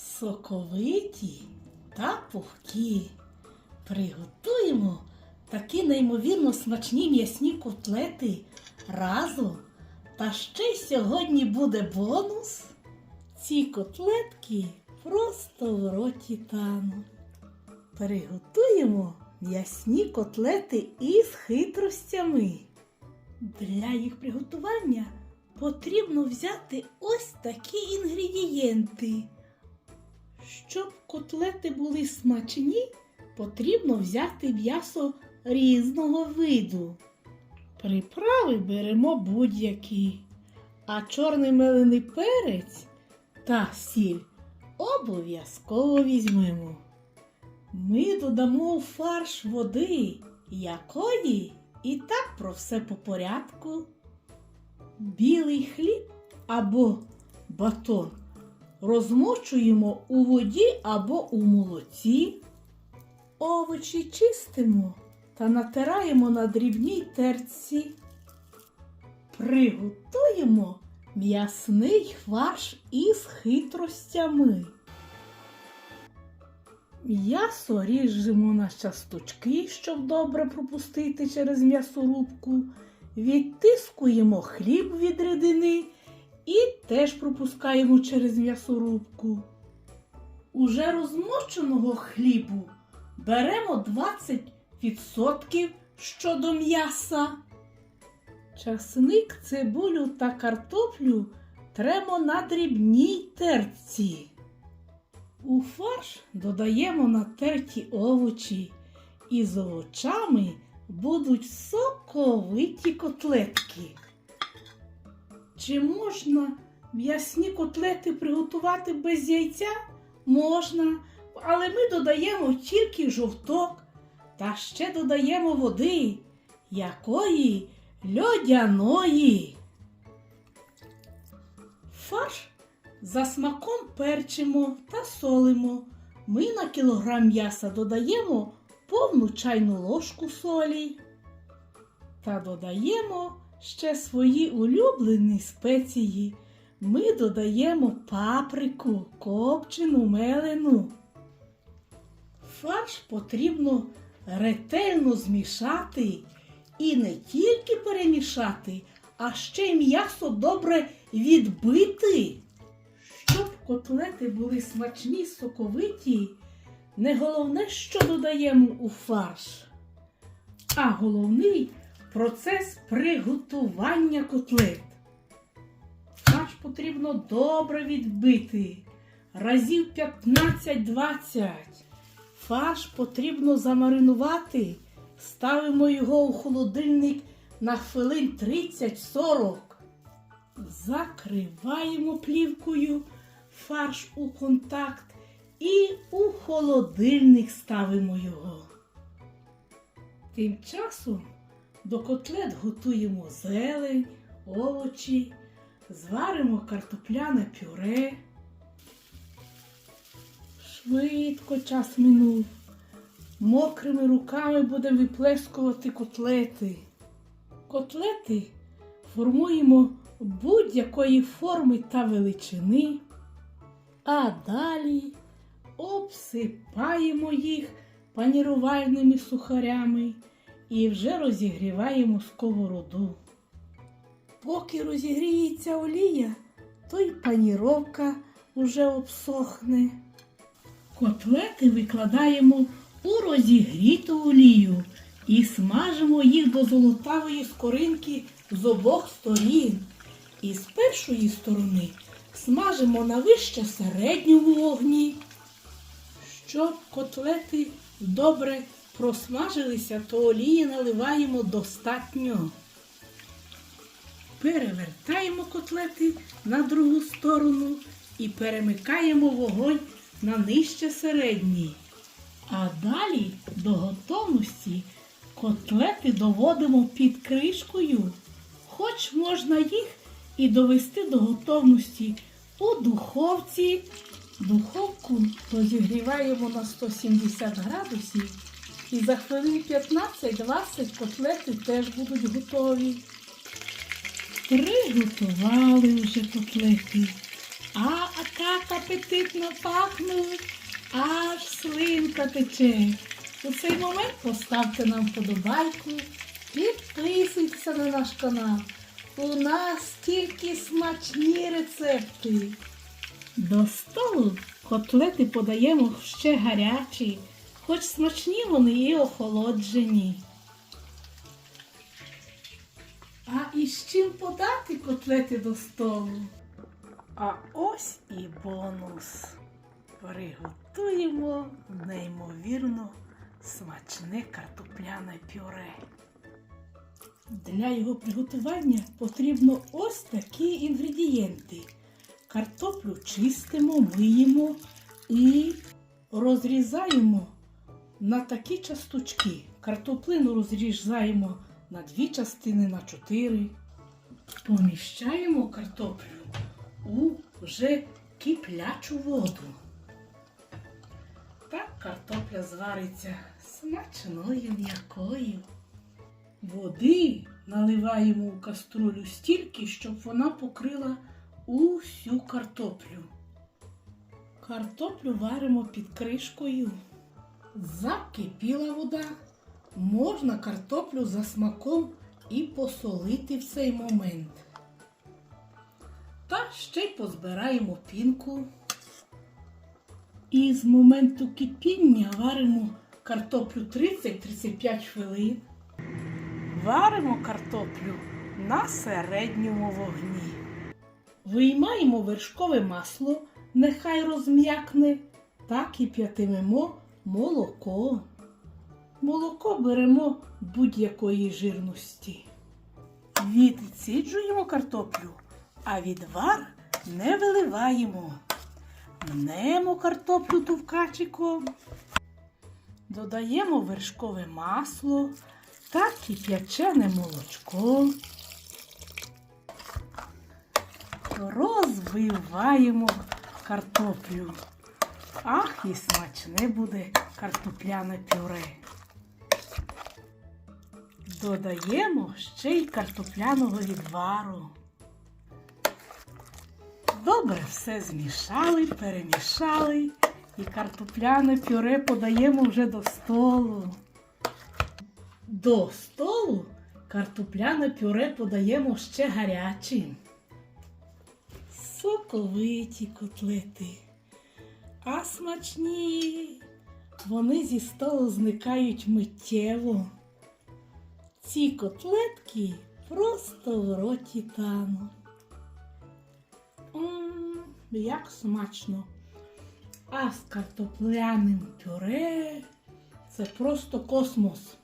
соковиті та пухкі. Приготуємо такі неймовірно смачні м'ясні котлети разом. Та ще й сьогодні буде бонус. Ці котлетки просто в роті тануть. Приготуємо м'ясні котлети із хитростями. Для їх приготування потрібно взяти ось такі інгредієнти. Щоб котлети були смачні, потрібно взяти м'ясо різного виду. Приправи беремо будь-які, а чорний мелений перець та сіль обов'язково візьмемо. Ми додамо у фарш води, якої і так про все по порядку. Білий хліб або батон розмочуємо у воді або у молоці. Овочі чистимо та натираємо на дрібній терці. Приготуємо м'ясний фарш із хитростями. М'ясо ріжемо на часточки, щоб добре пропустити через м'ясорубку. Відтискуємо хліб від рідини і теж пропускаємо через м'ясорубку. Уже розмоченого хлібу беремо 20% щодо м'яса. Часник, цибулю та картоплю тремо на дрібній терці. У фарш додаємо натерті овочі, і з овочами будуть соковиті котлетки. Чи можна м'ясні котлети приготувати без яйця? Можна, але ми додаємо тільки жовток та ще додаємо води, якої льодяної. Фарш за смаком перчимо та солимо. Ми на кілограм м'яса додаємо повну чайну ложку солі та додаємо ще свої улюблені спеції. Ми додаємо паприку, копчену, мелену. Фарш потрібно ретельно змішати і не тільки перемішати, а ще й м'ясо добре відбити. Щоб котлети були смачні, соковиті, не головне, що додаємо у фарш, а головний процес приготування котлет. Фарш потрібно добре відбити, разів 15-20. Фарш потрібно замаринувати. Ставимо його у холодильник на хвилин 30-40. Закриваємо плівкою фарш у контакт і у холодильник ставимо його. Тим часом до котлет готуємо зелень, овочі, зваримо картопляне пюре. Швидко час минув. Мокрими руками будемо виплескувати котлети. Котлети формуємо будь-якої форми та величини, а далі обсипаємо їх панірувальними сухарями і вже розігріваємо сковороду. Поки розігріється олія, то й паніровка уже обсохне. Котлети викладаємо у розігріту олію і смажимо їх до золотавої скоринки з обох сторін. І з першої сторони смажимо на вище середньому вогні. Щоб котлети добре просмажилися, то олії наливаємо достатньо. Перевертаємо котлети на другу сторону і перемикаємо вогонь на нижче середній. А далі до готовності котлети доводимо під кришкою, хоч можна їх і довести до готовності у духовці. Духовку розігріваємо на 170 градусів і за хвилин 15-20 котлети теж будуть готові. Приготували вже котлети. А так апетитно пахнуть, аж слинка тече. У цей момент поставте нам вподобайку, підписуйтеся на наш канал. У нас тільки смачні рецепти. До столу котлети подаємо ще гарячі, хоч смачні вони і охолоджені. А із чим подати котлети до столу? А ось і бонус. Приготуємо неймовірно смачне картопляне пюре. Для його приготування потрібно ось такі інгредієнти. Картоплю чистимо, миємо і розрізаємо на такі часточки. Картоплину розрізаємо на дві частини, на чотири. Поміщаємо картоплю у вже киплячу воду. Так картопля звариться смачною м'якою. Води наливаємо у каструлю стільки, щоб вона покрила усю картоплю. Картоплю варимо під кришкою. Закипіла вода. Можна картоплю за смаком і посолити в цей момент. Та ще й позбираємо пінку. І з моменту кипіння варимо картоплю 30-35 хвилин. Варимо картоплю на середньому вогні. Виймаємо вершкове масло, нехай розм'якне, та кип'ятимемо молоко. Молоко беремо будь-якої жирності. Відціджуємо картоплю, а відвар не виливаємо. Мнемо картоплю тувкачиком, додаємо вершкове масло та кип'ячене молочко. Розвиваємо картоплю. Ах, і смачне буде картопляне пюре. Додаємо ще й картопляного відвару. Добре все змішали, перемішали і картопляне пюре подаємо вже до столу. До столу картопляне пюре подаємо ще гарячим. Соковиті котлети. А смачні. Вони зі столу зникають миттєво. Ці котлетки просто в роті тануть. М, як смачно. А з картопляним пюре це просто космос.